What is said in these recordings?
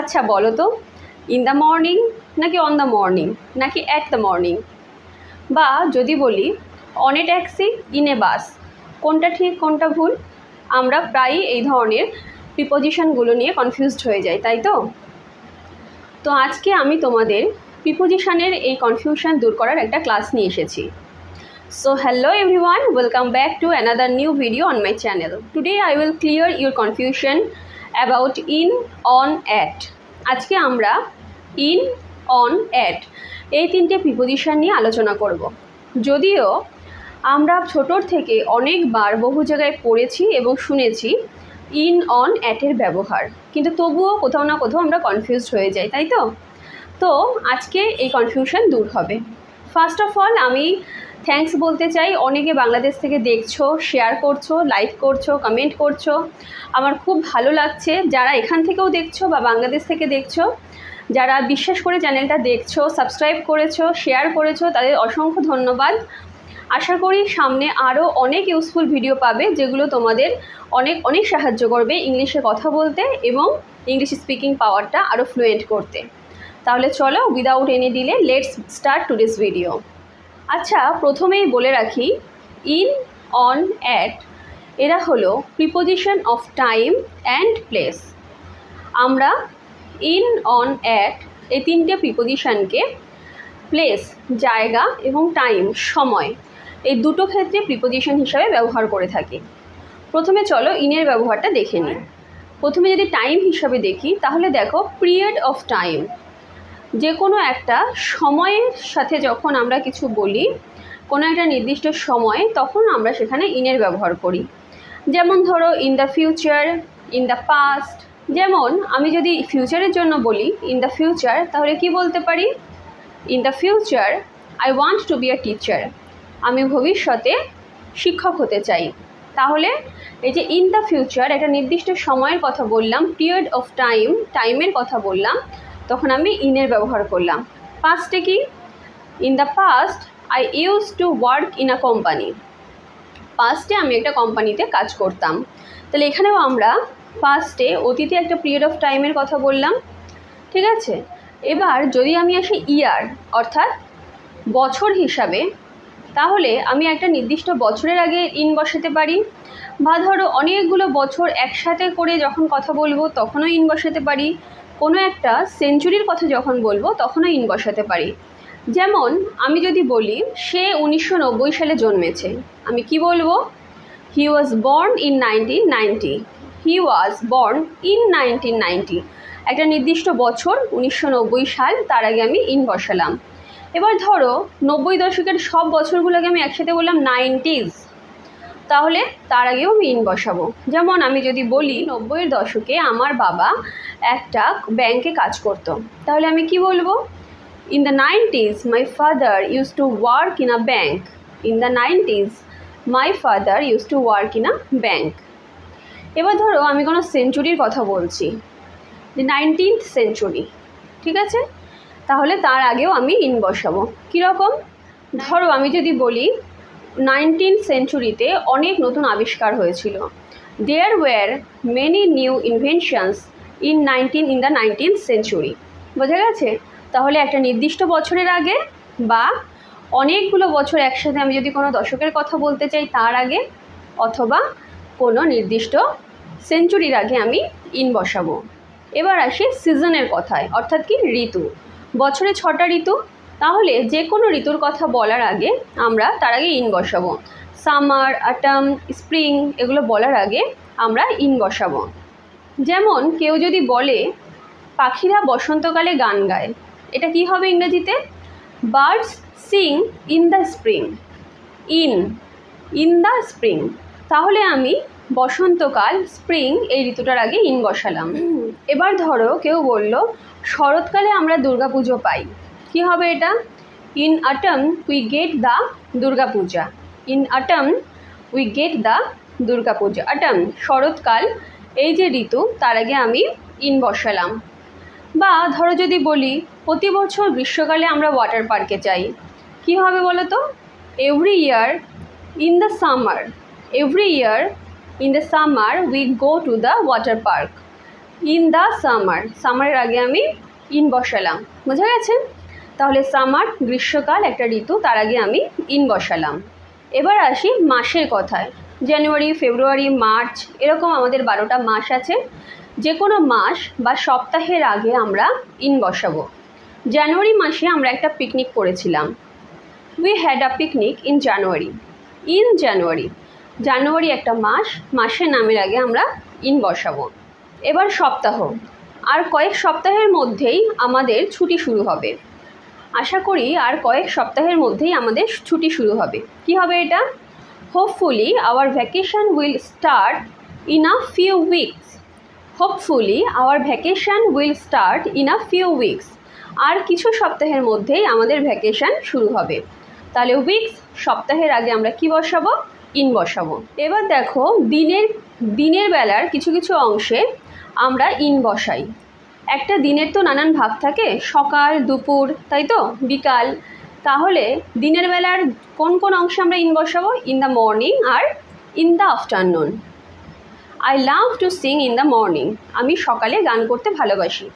আচ্ছা বলো তো ইন দ্য মর্নিং নাকি অন দ্য মর্নিং নাকি অ্যাট দ্য মর্নিং বা যদি বলি on a taxi in a bus কোনটা ঠিক কোনটা ভুল? আমরা প্রায়ই এই ধরনের প্রিপোজিশনগুলো নিয়ে কনফিউজড হয়ে যাই তাই তো? তো আজকে আমি তোমাদের প্রিপোজিশনের এই কনফিউশন দূর করার একটা ক্লাস নিয়ে এসেছি। So hello everyone, welcome back to another new video on my channel. Today I will clear your confusion about in on at আজকে আমরা ইন অন অ্যাট এই তিনটে প্রিপোজিশন নিয়ে আলোচনা করব। যদিও আমরা ছোটোর থেকে অনেকবার বহু জায়গায় পড়েছি এবং শুনেছি ইন অন অ্যাটের ব্যবহার। কিন্তু তবুও কোথাও না কোথাও আমরা কনফিউজড হয়ে যাই, তাই তো? তো আজকে এই কনফিউশন দূর হবে। ফার্স্ট অফ অল আমি থ্যাঙ্কস বলতে চাই। অনেকে বাংলাদেশ থেকে দেখছ শেয়ার করছ লাইক করছ কমেন্ট করছ। আমার খুব ভালো লাগছে। যারা এখান থেকেও দেখছ বা বাংলাদেশ থেকে দেখছ, যারা বিশ্বাস করে চ্যানেলটা দেখছ সাবস্ক্রাইব করেছ শেয়ার করেছ, তাদের অসংখ্য ধন্যবাদ। আশা করি সামনে আরও অনেক ইউজফুল ভিডিও পাবে, যেগুলো তোমাদের অনেক অনেক সাহায্য করবে ইংলিশে কথা বলতে এবং ইংলিশ স্পিকিং পাওয়ারটা আরও ফ্লুয়েন্ট করতে। তাহলে চলো without any delay let's start today's video আচ্ছা প্রথমেই বলে রাখি ইন অন অ্যাট এরা হলো preposition of time and place আমরা ইন অন অ্যাট এই তিনটে প্রিপোজিশনকে প্লেস জায়গা এবং টাইম সময় এই দুটো ক্ষেত্রে প্রিপোজিশন হিসাবে ব্যবহার করে থাকি। প্রথমে চলো ইনের ব্যবহারটা দেখে নিই। প্রথমে যদি টাইম হিসাবে দেখি, তাহলে দেখো পিরিয়ড অফ টাইম যে কোনো একটা সময়ের সাথে যখন আমরা কিছু বলি, কোনো একটা নির্দিষ্ট সময় তখন আমরা সেখানে ইনের ব্যবহার করি। যেমন ধরো, in the future in the past যেমন আমি যদি ফিউচারের জন্য বলি, ইন দ্য ফিউচার তাহলে কি বলতে পারি? In the future, I want to be a teacher আমি ভবিষ্যতে শিক্ষক হতে চাই। তাহলে এই যে ইন দ্য ফিউচার একটা নির্দিষ্ট সময়ের কথা বললাম, পিরিয়ড অফ টাইম, টাইমের কথা বললাম তখন আমি ইনের ব্যবহার করলাম। পাস্টে কি? In the past I use to work in a company পাস্টে আমি একটা কোম্পানিতে কাজ করতাম। তাহলে এখানেও আমরা পাস্টে অতীতে একটা পিরিয়ড অফ টাইমের কথা বললাম। ঠিক আছে? এবার যদি আমি আসি ইয়ার অর্থাৎ বছর হিসাবে, তাহলে আমি একটা নির্দিষ্ট বছরের আগে ইন বসাতে পারি বা ধরো অনেকগুলো বছর একসাথে করে যখন কথা বলব, তখনও ইন বসাতে পারি। কোনো একটা সেঞ্চুরির কথা যখন বলব, তখনও ইন বসাতে পারি। যেমন, আমি যদি বলি, সে উনিশশো নব্বই সালে জন্মেছে। আমি কি বলব? He was born in nineteen ninety he was born in nineteen ninety একটা নির্দিষ্ট বছর, উনিশশো নব্বই সাল, তার আগে আমি ইন বসালাম। এবার ধরো, নব্বই দশকের সব বছরগুলোকে আমি একসাথে বললাম নাইনটিজ তাহলে তার আগেও ইন বসাবো। যেমন আমি যদি বলি, নব্বইয়ের দশকে আমার বাবা একটা ব্যাংকে কাজ করতো। তাহলে আমি কি বলব? In the nineties my father use to work in a bank in the nineties my father use to work in a bank এবার ধরো, আমি কোনো সেঞ্চুরির কথা বলছি। যে নাইনটিন্থ সেঞ্চুরি ঠিক আছে? তাহলে তার আগেও আমি ইন বসাবো। কীরকম? ধরো, আমি যদি বলি নাইনটিন সেঞ্চুরিতে অনেক নতুন আবিষ্কার হয়েছিল। There were many new inventions in nineteen in the nineteen century বোঝা গেছে? তাহলে একটা নির্দিষ্ট বছরের আগে বা অনেকগুলো বছর একসাথে আমি যদি কোনো দশকের কথা বলতে চাই তার আগে অথবা কোনো নির্দিষ্ট সেঞ্চুরির আগে আমি ইন বসাবো। এবার আসি সিজনের কথায়, অর্থাৎ কি ঋতু। বছরে ছটা ঋতু তাহলে যে কোনো ঋতুর কথা বলার আগে আমরা তার আগে ইন বসাবো। সামার, আটাম, স্প্রিং এগুলো বলার আগে আমরা ইন বসাবো। যেমন কেউ যদি বলে, পাখিরা বসন্তকালে গান গায়। এটা কি হবে ইংরেজিতে? Birds sing in the spring. In in the spring. তাহলে আমি বসন্তকাল, স্প্রিং এই ঋতুটার আগে ইন বসালাম। এবার ধরো কেউ বলল, শরৎকালে আমরা দুর্গাপুজো পাই। কি হবে এটা? In autumn we get the Durga Puja in autumn we get the Durga Puja autumn শরৎকাল, এই যে ঋতু, তার আগে আমি ইন বসালাম। বা ধরো যদি বলি, প্রতি বছর গ্রীষ্মকালে আমরা ওয়াটার পার্কে যাই। কি হবে বলো তো every year in the summer every year in the summer we go to the water park in the summer সামারের আগে আমি ইন বসালাম। বোঝা গেছে? তাহলে সামার, গ্রীষ্মকাল একটা ঋতু, তার আগে আমি ইন বসালাম। এবার আসি মাসের কথায়। জানুয়ারি, ফেব্রুয়ারি, মার্চ, এরকম আমাদের বারোটা মাস আছে। যে কোনো মাস বা সপ্তাহের আগে আমরা ইন বসাবো। জানুয়ারি মাসে আমরা একটা পিকনিক করেছিলাম। We had a picnic in January in January January একটা মাস, মাসের নামের আগে আমরা ইন বসাবো। এবার সপ্তাহ। আর কয়েক সপ্তাহের মধ্যেই আমাদের ছুটি শুরু হবে। আশা করি আর কয়েক সপ্তাহের মধ্যেই আমাদের ছুটি শুরু হবে। কি হবে এটা? Hopefully our vacation will start in a few weeks hopefully our vacation will start in a few weeks আর কিছু সপ্তাহের মধ্যেই আমাদের ভ্যাকেশন শুরু হবে। তাহলে উইকস সপ্তাহের আগে আমরা কি বসাবো? ইন বসাবো। এবার দেখো দিনের দিনের বেলার কিছু কিছু অংশে আমরা ইন বসাই। একটা দিনের তো নানান ভাগ থাকে। সকাল, দুপুর, তাই তো? বিকাল। তাহলে দিনের বেলার কোন কোন অংশে আমরা ইন বসাবো? In the morning R in the afternoon. I love to sing in the morning. আমি সকালে গান করতে ভালোবাসি।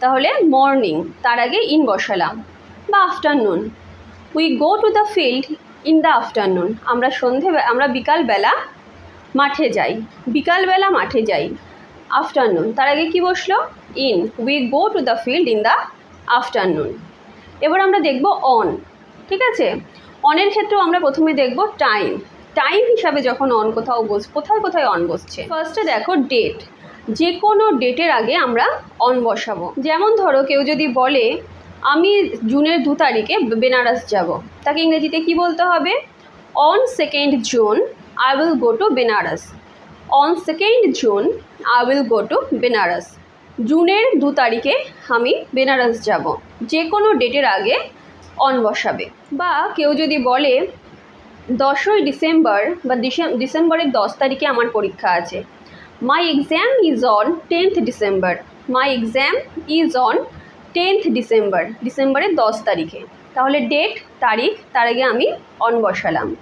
তাহলে মর্নিং, তার আগে ইন বসালাম। বা afternoon. We go to the field in the afternoon. আমরা সন্ধে আমরা বিকালবেলা মাঠে যাই। বিকালবেলা মাঠে যাই। আফটারনুন। তার আগে কি বসল? In we go to the field in the afternoon এবার আমরা দেখব অন ঠিক আছে? অনের ক্ষেত্রেও আমরা প্রথমে দেখব টাইম টাইম হিসাবে যখন অন কোথাও বস, কোথায় কোথায় অন বসছে? ফার্স্টে দেখো ডেট যে কোনো ডেটের আগে আমরা অন বসাবো। যেমন ধরো কেউ যদি বলে, আমি জুনের দু তারিখে বেনারস যাব। তাকে ইংরেজিতে কি বলতে হবে? On second June I will go to Benaras on second June I will go to Benaras জুনের দু তারিখে আমি বেনারস যাব। যে কোনো ডেটের আগে অন বসাবে। বা কেউ যদি বলে দশই ডিসেম্বর বা ডিসেম- ডিসেম্বরের দশ তারিখে আমার পরীক্ষা আছে। My exam is on tenth December my exam is on tenth December ডিসেম্বরের দশ তারিখে। তাহলে ডেট তারিখ, তার আগে আমি অন বসালাম।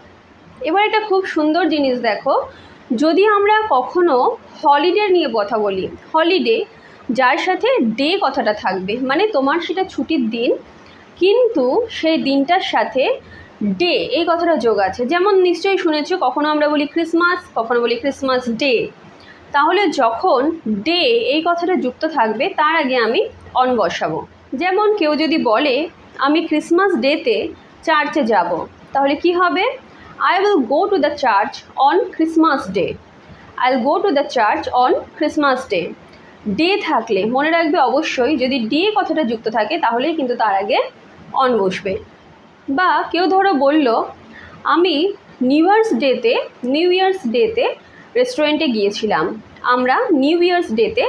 এবার এটা খুব সুন্দর জিনিস দেখো। যদি আমরা কখনো হলিডে নিয়ে কথা বলি হলিডে যার সাথে ডে কথাটা থাকবে মানে তোমার সেটা ছুটির দিন, কিন্তু সেই দিনটার সাথে ডে, এই কথাটা যোগ আছে। যেমন নিশ্চয়ই শুনেছো, কখনো আমরা বলি ক্রিসমাস, কখনো বলি ক্রিসমাস ডে। তাহলে যখন ডে, এই কথাটা যুক্ত থাকবে, তার আগে আমি অন বসাবো। যেমন কেউ যদি বলে, আমি ক্রিসমাস ডেতে চার্চে যাব তাহলে কি হবে? I will go to the church on Christmas day I will go to the church on Christmas day day থাকলে, মনে রাখবে অবশ্যই, যদি ডে কথাটা যুক্ত থাকে, তাহলেই কিন্তু তার আগে অন বসবে। বা কেউ ধরো বলল, আমি নিউ ইয়ার্স ডেতে নিউ ইয়ার্স ডেতে রেস্টুরেন্টে গিয়েছিলাম। আমরা নিউ ইয়ার্স ডেতে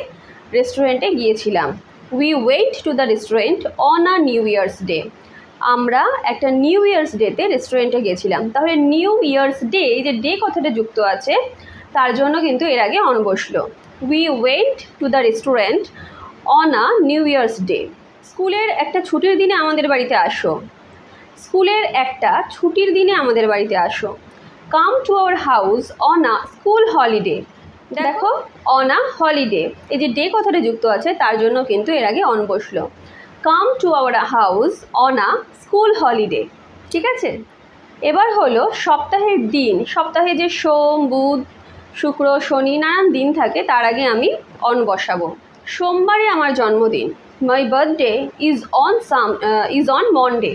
রেস্টুরেন্টে গিয়েছিলাম। We went to the restaurant on a new year's day আমরা একটা নিউ ইয়ার্স ডেতে রেস্টুরেন্টে গিয়েছিলাম। তাহলে নিউ ইয়ার্স ডে এই যে ডে কথাটা যুক্ত আছে, তার জন্য কিন্তু এর আগে অন বসল। We went to the restaurant on a new year's day স্কুলের একটা ছুটির দিনে আমাদের বাড়িতে আসো। স্কুলের একটা ছুটির দিনে আমাদের বাড়িতে আসো। Come to our house on a school holiday দেখো অন আ হলিডে এই যে ডে কথাটা যুক্ত আছে, তার জন্য কিন্তু এর আগে অন বসল। Come to our house on a school holiday ঠিক আছে? এবার হলো সপ্তাহের দিন। সপ্তাহে যে সোম, বুধ শুক্র, শনি নানান দিন থাকে, তার আগে আমি অন বসাবো। সোমবারে আমার জন্মদিন। My birthday is on some is on Monday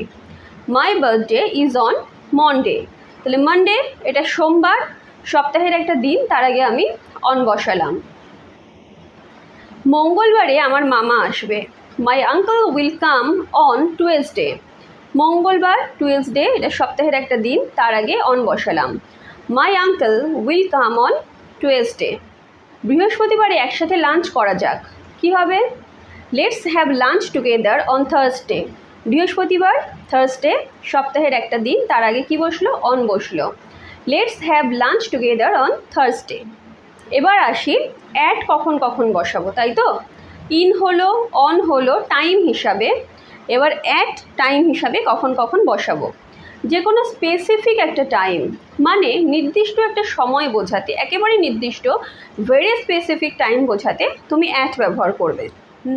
my birthday is on Monday তাহলে মানডে এটা সোমবার, সপ্তাহের একটা দিন, তার আগে আমি অন বসালাম। মঙ্গলবারে আমার মামা আসবে। My uncle will come on Tuesday মঙ্গলবার টুয়েসডে এটা সপ্তাহের একটা দিন, তার আগে অন বসালাম। My uncle will come on Tuesday বৃহস্পতিবারে একসাথে লাঞ্চ করা যাক। কী হবে let's have lunch together on Thursday বৃহস্পতিবার থার্সডে সপ্তাহের একটা দিন, তার আগে কি বসল? অন বসল। Let's have lunch together on Thursday এবার আসি অ্যাট কখন কখন বসাবো, তাই তো? ইন হলো অন হলো টাইম হিসাবে। এবার অ্যাট টাইম হিসাবে কখন কখন বসাবো? যে কোনো স্পেসিফিক একটা টাইম মানে নির্দিষ্ট একটা সময় বোঝাতে, একেবারে নির্দিষ্ট ভেরি স্পেসিফিক টাইম বোঝাতে তুমি অ্যাট ব্যবহার করবে।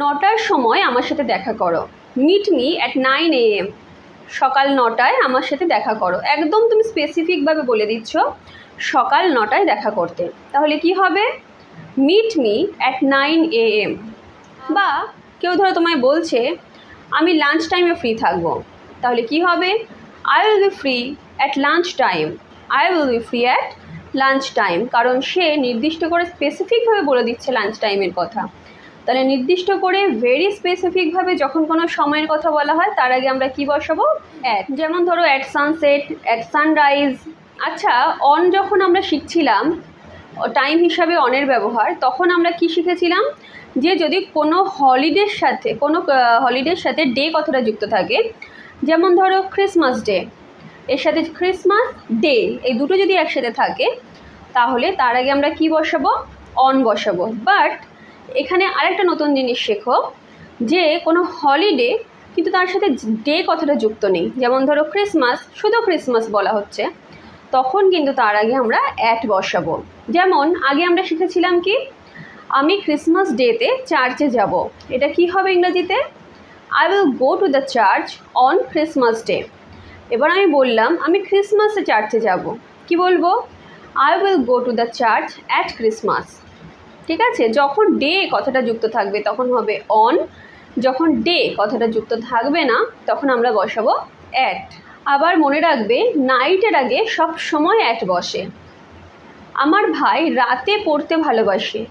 নটার সময় আমার সাথে দেখা করো। Meet me at nine A M সকাল নটায় আমার সাথে দেখা করো। একদম তুমি স্পেসিফিকভাবে বলে দিচ্ছ, সকাল নটায় দেখা করতে। তাহলে কি হবে? Meet me at nine A M বা কেউ ধরো তোমায় বলছে, আমি লাঞ্চ টাইমে ফ্রি থাকব। তাহলে কি হবে? I will be free at lunch time I will be free at lunch time কারণ সে নির্দিষ্ট করে স্পেসিফিকভাবে বলে দিচ্ছে লাঞ্চ টাইমের কথা। তাহলে নির্দিষ্ট করে ভেরি স্পেসিফিকভাবে যখন কোনো সময়ের কথা বলা হয়, তার আগে আমরা কি বসাবো? অ্যাট যেমন ধরো অ্যাট সানসেট অ্যাট সানরাইজ আচ্ছা অন যখন আমরা শিখছিলাম টাইম হিসাবে অনের ব্যবহার, তখন আমরা কি শিখেছিলাম? যে যদি কোনো হলিডের সাথে, কোনো হলিডের সাথে ডে কথাটা যুক্ত থাকে যেমন ধরো ক্রিসমাস ডে এর সাথে ক্রিসমাস ডে এই দুটো যদি একসাথে থাকে, তাহলে তার আগে আমরা কি বসাবো? অন বসাবো। বাট এখানে আরেকটা নতুন জিনিস শেখো, যে কোনো হলিডে কিন্তু তার সাথে ডে কথাটা যুক্ত নেই। যেমন ধরো ক্রিসমাস শুধু ক্রিসমাস বলা হচ্ছে। তখন কিন্তু তার আগে আমরা অ্যাট বসাবো। যেমন আগে আমরা শিখেছিলাম কি? আমি ক্রিসমাস ডেতে চার্চে যাব। এটা কি হবে ইংরেজিতে? I will go to the church on Christmas day এবার আমি বললাম, আমি ক্রিসমাসে চার্চে যাব। কি বলব? I will go to the church at Christmas ঠিক আছে? যখন ডে কথাটা যুক্ত থাকবে, তখন হবে অন যখন ডে কথাটা যুক্ত থাকবে না, তখন আমরা বসাবো অ্যাট আবার মনে রাখবে নাইটের আগে সব সময় অ্যাট বসে। আমার ভাই রাতে পড়তে ভালোবাসে।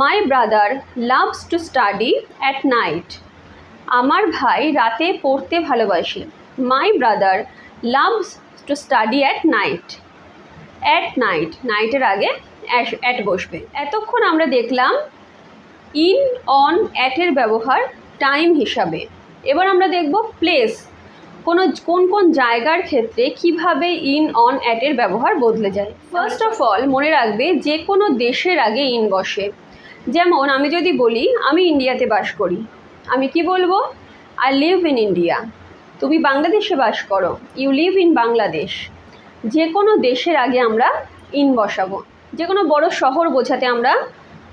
My brother loves to study at night আমার ভাই রাতে পড়তে ভালোবাসে। My brother loves to study at night at night নাইটের আগে অ্যাট বসবে। এতক্ষণ আমরা দেখলাম ইন অন অ্যাটের ব্যবহার টাইম হিসাবে। এবার আমরা দেখব প্লেস কোনো, কোন কোন জায়গার ক্ষেত্রে কীভাবে ইন অন অ্যাটের ব্যবহার বদলে যায়। ফার্স্ট অফ অল মনে রাখবে যে কোনো দেশের আগে ইন বসে। যেমন আমি যদি বলি, আমি ইন্ডিয়াতে বাস করি। আমি কি বলব? আই লিভ ইন ইন্ডিয়া তুমি বাংলাদেশে বাস করো। ইউ লিভ ইন বাংলাদেশ যে কোনো দেশের আগে আমরা ইন বসাবো। যে কোনো বড় শহর বোঝাতে আমরা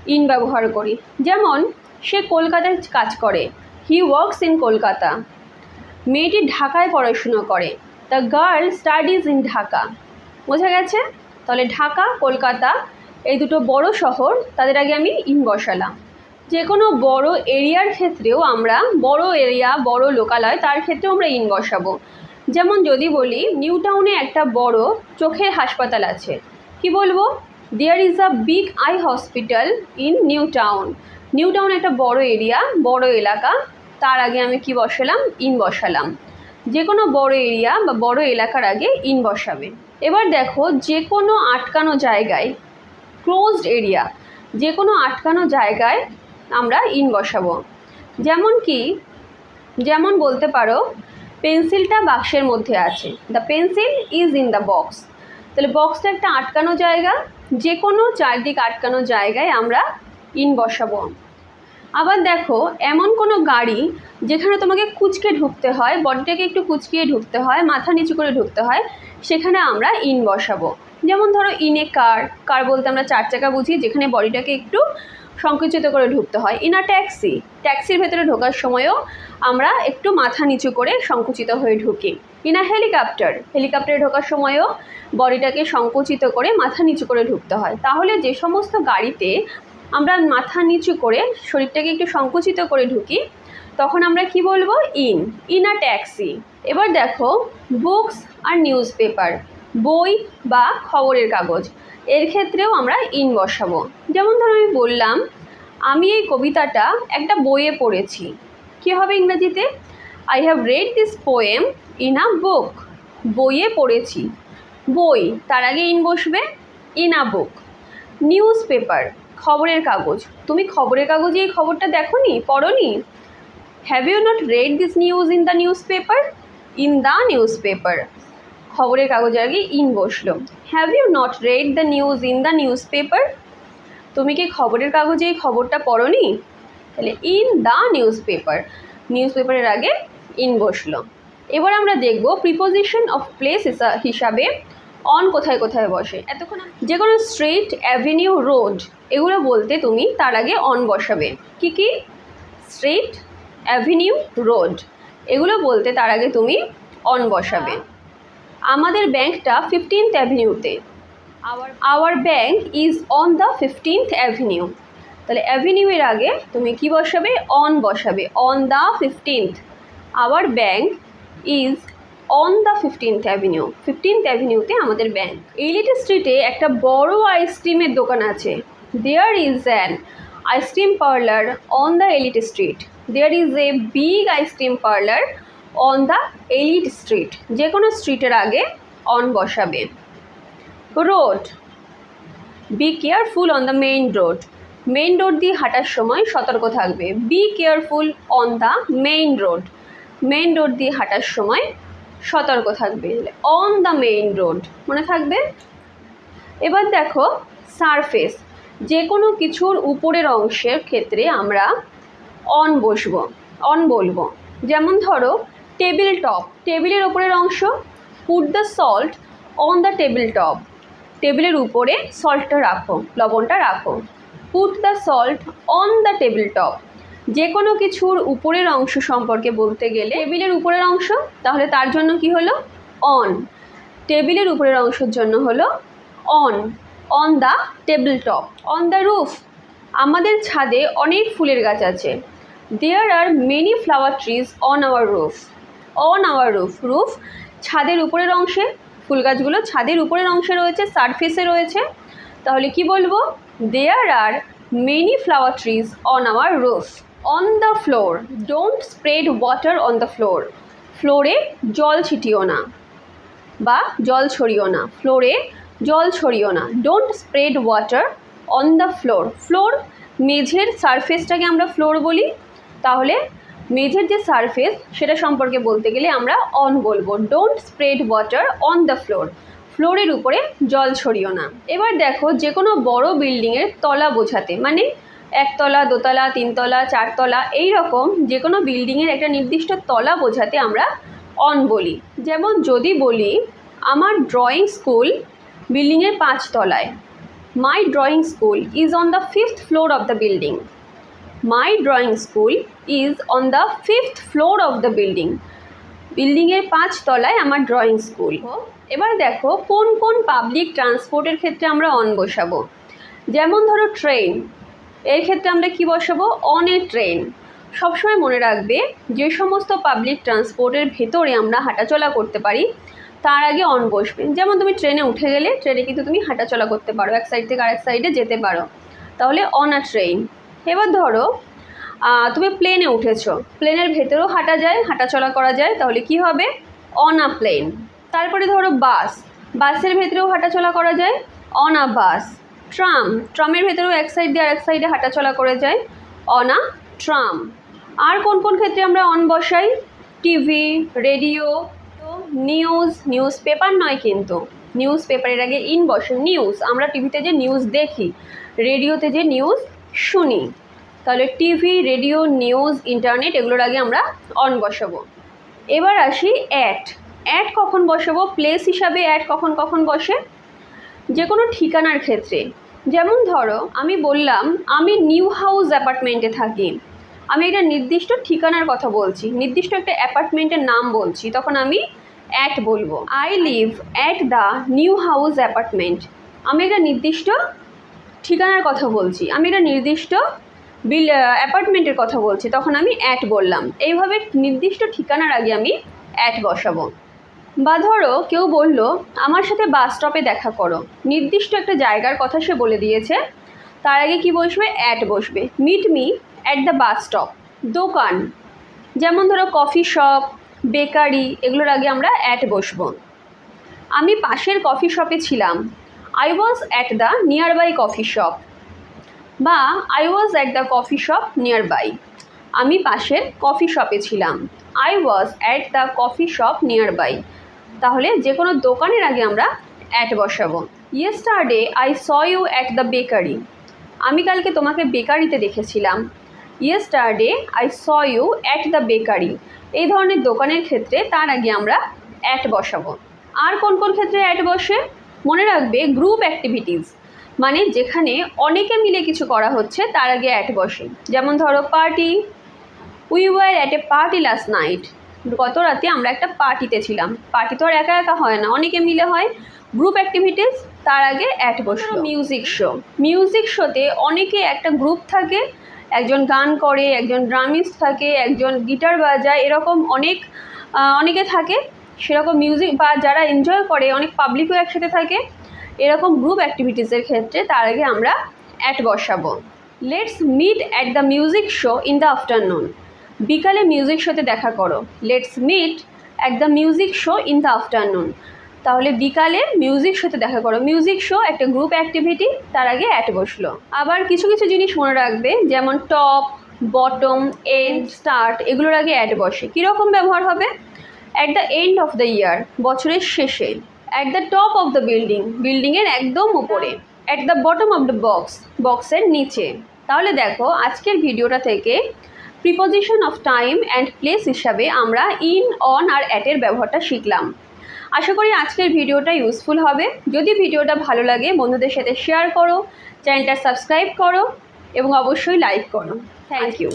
ইন ব্যবহার করি। যেমন, সে কলকাতায় কাজ করে। He works in Kolkata. মেয়েটি ঢাকায় পড়াশুনো করে। The girl studies in Dhaka. বোঝা গেছে? তাহলে ঢাকা, কলকাতা এই দুটো বড় শহর তাদের আগে আমি ইন বসালাম। যে কোনো বড় এরিয়ার ক্ষেত্রেও আমরা বড় এরিয়া, বড় লোকালয়, তার ক্ষেত্রেও আমরা ইন বসাবো। যেমন যদি বলি, নিউ টাউনে একটা বড় চোখের হাসপাতাল আছে। কি বলব? There is a big eye hospital in New Town New Town একটা বড় এরিয়া, বড় এলাকা। তার আগে আমি কি বসালাম? ইন বসালাম। যে কোনো বড় এরিয়া বা বড় এলাকার আগে ইন বসাবে। এবার দেখো যে কোনো আটকানো জায়গায় ক্লোজড এরিয়া যে কোনো আটকানো জায়গায় আমরা ইন বসাবো। যেমন কি, যেমন বলতে পারো পেন্সিলটা বাক্সের মধ্যে আছে। The pencil is in the box তাহলে বক্সটা একটা আটকানো জায়গা যে কোনো চারদিক আটকানো জায়গায় আমরা ইন বসাবো। আবার দেখো, এমন কোনো গাড়ি যেখানে তোমাকে কুচকে ঢুকতে হয়, বডিটাকে একটু কুচকিয়ে ঢুকতে হয়, মাথা নিচু করে ঢুকতে হয়, সেখানে আমরা ইন বসাবো। যেমন ধরো ইন কার কার বলতে আমরা চার চাকা বুঝি, যেখানে বডিটাকে একটু সংকুচিত করে ঢুকতে হয়। ইন আ ট্যাক্সি, ট্যাক্সির ভেতরে ঢোকার সময়ও আমরা একটু মাথা নিচু করে সংকুচিত হয়ে ঢুকি। ইন আ হেলিকপ্টার, হেলিকপ্টারে ঢোকার সময়ও বডিটাকে সংকুচিত করে মাথা নিচু করে ঢুকতে হয়। তাহলে যে সমস্ত গাড়িতে আমরা মাথা নিচু করে শরীরটাকে একটু সংকুচিত করে ঢুকি, তখন আমরা কি বলব? In in a taxi. এবার দেখো, বুকস আর নিউজ পেপার বই বা খবরের কাগজ। এর ক্ষেত্রেও আমরা ইন বসাবো। যেমন ধরো আমি বললাম, আমি এই কবিতাটা একটা বইয়ে পড়েছি। কী হবে ইংরেজিতে? I have read this poem in a book বইয়ে পড়েছি। বই, তার আগে ইন বসবে? In a book newspaper খবরের কাগজ। তুমি খবরের কাগজে এই খবরটা দেখো নি পড়ো নি have you not read this news in the newspaper in the newspaper খবরের কাগজের আগে ইন বসল। Have you not read the news in the newspaper তুমি কি খবরের কাগজে এই খবরটা পড়ো নি তাহলে ইন দ্য নিউজ পেপার নিউজ পেপারের আগে ইন বসল। এবার আমরা দেখব প্রিপোজিশন অফ প্লেস হিসাবে অন কোথায় কোথায় বসে। এতক্ষণ যে কোনো স্ট্রিট অ্যাভিনিউ রোড এগুলো বলতে তুমি তার আগে অন বসাবে। কি কি? স্ট্রিট অ্যাভিনিউ রোড এগুলো বলতে তার আগে তুমি অন বসাবে। আমাদের ব্যাংকটা fifteenth অ্যাভিনিউতে our our bank is on the fifteenth avenue তাহলে অ্যাভিনিউয়ের আগে তুমি কি বসাবে? অন বসাবে। On the fifteenth our bank is on the fifteenth avenue fifteenth অ্যাভিনিউতে আমাদের ব্যাংক এলিট স্ট্রিটে একটা বড় আইসক্রিমের দোকান আছে। There is an ice cream parlour on the Elite Street there is a big ice cream parlour on the Elite Street যে কোনো স্ট্রিটের আগে অন বসাবে। Road be careful on the main road main road দিয়ে হাঁটার সময় সতর্ক থাকবে। Be careful on the main road main road দিয়ে হাঁটার সময় সতর্ক থাকবে। অন দ্য মেইন রোড মনে থাকবে? এবার দেখো সারফেস যে কোনো কিছুর উপরের অংশের ক্ষেত্রে আমরা অন বসবো অন বলব। যেমন ধরো টেবিল টপ। টেবিলের উপরের অংশ put the salt on the table top টেবিলের উপরে সল্টটা রাখো, লবণটা রাখো। Put the salt on the table top যে কোনো কিছুর উপরের অংশ সম্পর্কে বলতে গেলে, টেবিলের উপরের অংশ, তাহলে তার জন্য কি হলো? অন টেবিলের উপরের অংশের জন্য হলো on on the table top on the roof আমাদের ছাদে অনেক ফুলের গাছ আছে। There are many flower trees on our roof on our roof roof ছাদের উপরের অংশে, ফুল গাছগুলো ছাদের উপরের অংশে রয়েছে সারফেসে রয়েছে। তাহলে কি বলব? There are many flower trees on our roof on the floor don't spread water on the floor ফ্লোরে জল ছিটিও না বা জল ছড়িও না। ফ্লোরে জল ছড়িও না। Don't spread water on the floor floor মেঝের সারফেসটাকে আমরা ফ্লোর বলি। তাহলে মেঝের যে সারফেস সেটা সম্পর্কে বলতে গেলে আমরা অন বলব। Don't spread water on the floor ফ্লোরের উপরে জল ছড়িও না। এবার দেখো যে কোনো বড় বিল্ডিংয়ের তলা বোঝাতে মানে একতলা, দোতলা, তিনতলা, চারতলা এই রকম যে কোনো বিল্ডিংয়ের একটা নির্দিষ্ট তলা বোঝাতে আমরা অন বলি। যেমন যদি বলি, আমার ড্রয়িং স্কুল বিল্ডিংয়ের পাঁচ তলায়। My drawing school is on the fifth floor of the building my drawing school is on the fifth floor of the building বিল্ডিংয়ের পাঁচ তলায় আমার ড্রয়িং স্কুল এবার দেখো কোন কোন পাবলিক ট্রান্সপোর্টের ক্ষেত্রে আমরা অন বসাবো। যেমন ধরো ট্রেন এর ক্ষেত্রে আমরা কি বসাবো? অন এ ট্রেন সবসময় মনে রাখবে যে সমস্ত পাবলিক ট্রান্সপোর্টের ভেতরে আমরা হাঁটাচলা করতে পারি, তার আগে অন বসবে। যেমন তুমি ট্রেনে উঠে গেলে ট্রেনে কিন্তু তুমি হাঁটাচলা করতে পারো, এক সাইড থেকে আরেক সাইডে যেতে পারো। তাহলে অন আ ট্রেন এবার ধরো তুমি প্লেনে উঠেছো। প্লেনের ভেতরেও হাঁটা যায়, হাঁটাচলা করা যায়, তাহলে কি হবে? অন আ প্লেন তারপরে ধরো বাস বাসের ভেতরেও হাঁটাচলা করা যায় অন আ বাস ট্রাম ট্রামের ভেতরেও এক সাইড দিয়ে আর আরেক সাইডে হাঁটাচলা করে যায় অন আ ট্রাম আর কোন কোন ক্ষেত্রে আমরা অন বসাই? TV radio news newspaper নয় কিন্তু। নিউজ পেপারের আগে ইন বসে নিউজ আমরা টিভিতে যে নিউজ দেখি রেডিওতে যে নিউজ শুনি। তাহলে টিভি, রেডিও, নিউজ, ইন্টারনেট এগুলোর আগে আমরা অন বসাবো। এবার আসি অ্যাট। অ্যাট কখন বসাবো? প্লেস হিসাবে অ্যাট কখন কখন বসে? যে কোনো ঠিকানার ক্ষেত্রে। যেমন ধরো, আমি বললাম, আমি নিউ হাউস অ্যাপার্টমেন্টে থাকি। আমি একটা নির্দিষ্ট ঠিকানার কথা বলছি, নির্দিষ্ট একটা অ্যাপার্টমেন্টের নাম বলছি, তখন আমি অ্যাট বলব। I live at the new house apartment আমি একটা নির্দিষ্ট ঠিকানার কথা বলছি। আমি এটা নির্দিষ্ট বিল অ্যাপার্টমেন্টের কথা বলছি। তখন আমি অ্যাট বললাম। এইভাবে নির্দিষ্ট ঠিকানার আগে আমি অ্যাট বসাবো। বা ধরো কেউ বলল, আমার সাথে বাস স্টপে দেখা করো। নির্দিষ্ট একটা জায়গার কথা সে বলে দিয়েছে। তার আগে কি বসবে? অ্যাট বসবে। Meet me at the bus stop দোকান। যেমন ধরো কফি শপ বেকারি এগুলোর আগে আমরা অ্যাট বসবো। আমি পাশের কফি শপে ছিলাম। I was at the nearby coffee shop বা I was at the coffee shop nearby আমি পাশের কফি শপে ছিলাম। I was at the coffee shop nearby তাহলে যে কোনো দোকানের আগে আমরা অ্যাট বসাবো। Yesterday I saw you at the bakery আমি কালকে তোমাকে বেকারিতে দেখেছিলাম। Yesterday I saw you at the bakery এই ধরনের দোকানের ক্ষেত্রে তার আগে আমরা অ্যাট বসাবো। আর কোন কোন ক্ষেত্রে অ্যাট বসে? মনে রাখবে গ্রুপ অ্যাক্টিভিটিস মানে যেখানে অনেকে মিলে কিছু করা হচ্ছে তার আগে অ্যাট বসে। যেমন ধরো party we were at a party last night গত রাতে আমরা একটা পার্টিতে ছিলাম। পার্টি তো আর একা একা হয় না অনেকে মিলে হয়। গ্রুপ অ্যাক্টিভিটিস তার আগে অ্যাট বসল। মিউজিক শো মিউজিক শোতে অনেকে একটা গ্রুপ থাকে একজন গান করে একজন ড্রামিস্ট থাকে একজন গিটার বাজায় এরকম অনেক অনেকে থাকে। সেরকম মিউজিক বা যারা এনজয় করে, অনেক পাবলিকও একসাথে থাকে, এরকম গ্রুপ অ্যাক্টিভিটিসের ক্ষেত্রে তার আগে আমরা অ্যাট বসাবো। Let's meet at the music show in the afternoon বিকালে মিউজিক শোতে দেখা করো। Let's meet at the music show in the afternoon তাহলে বিকালে মিউজিক শোতে দেখা করো। মিউজিক শো একটা গ্রুপ অ্যাক্টিভিটি তার আগে অ্যাট বসল। আবার কিছু কিছু জিনিস মনে রাখবে, যেমন টপ বটম এন্ড স্টার্ট এগুলোর আগে অ্যাড বসে। কীরকম ব্যবহার হবে? At the end of the year বছরের শেষে at the top of the building বিল্ডিংয়ের একদম উপরে at the bottom of the box বক্সের নিচে। তাহলে দেখো, আজকের ভিডিওটা থেকে preposition of time and place হিসাবে আমরা ইন অন আর অ্যাটের ব্যবহারটা শিখলাম। আশা করি আজকের ভিডিওটা ইউজফুল হবে। যদি ভিডিওটা ভালো লাগে, বন্ধুদের সাথে শেয়ার করো চ্যানেলটা সাবস্ক্রাইব করো, এবং অবশ্যই লাইক করো। Thank you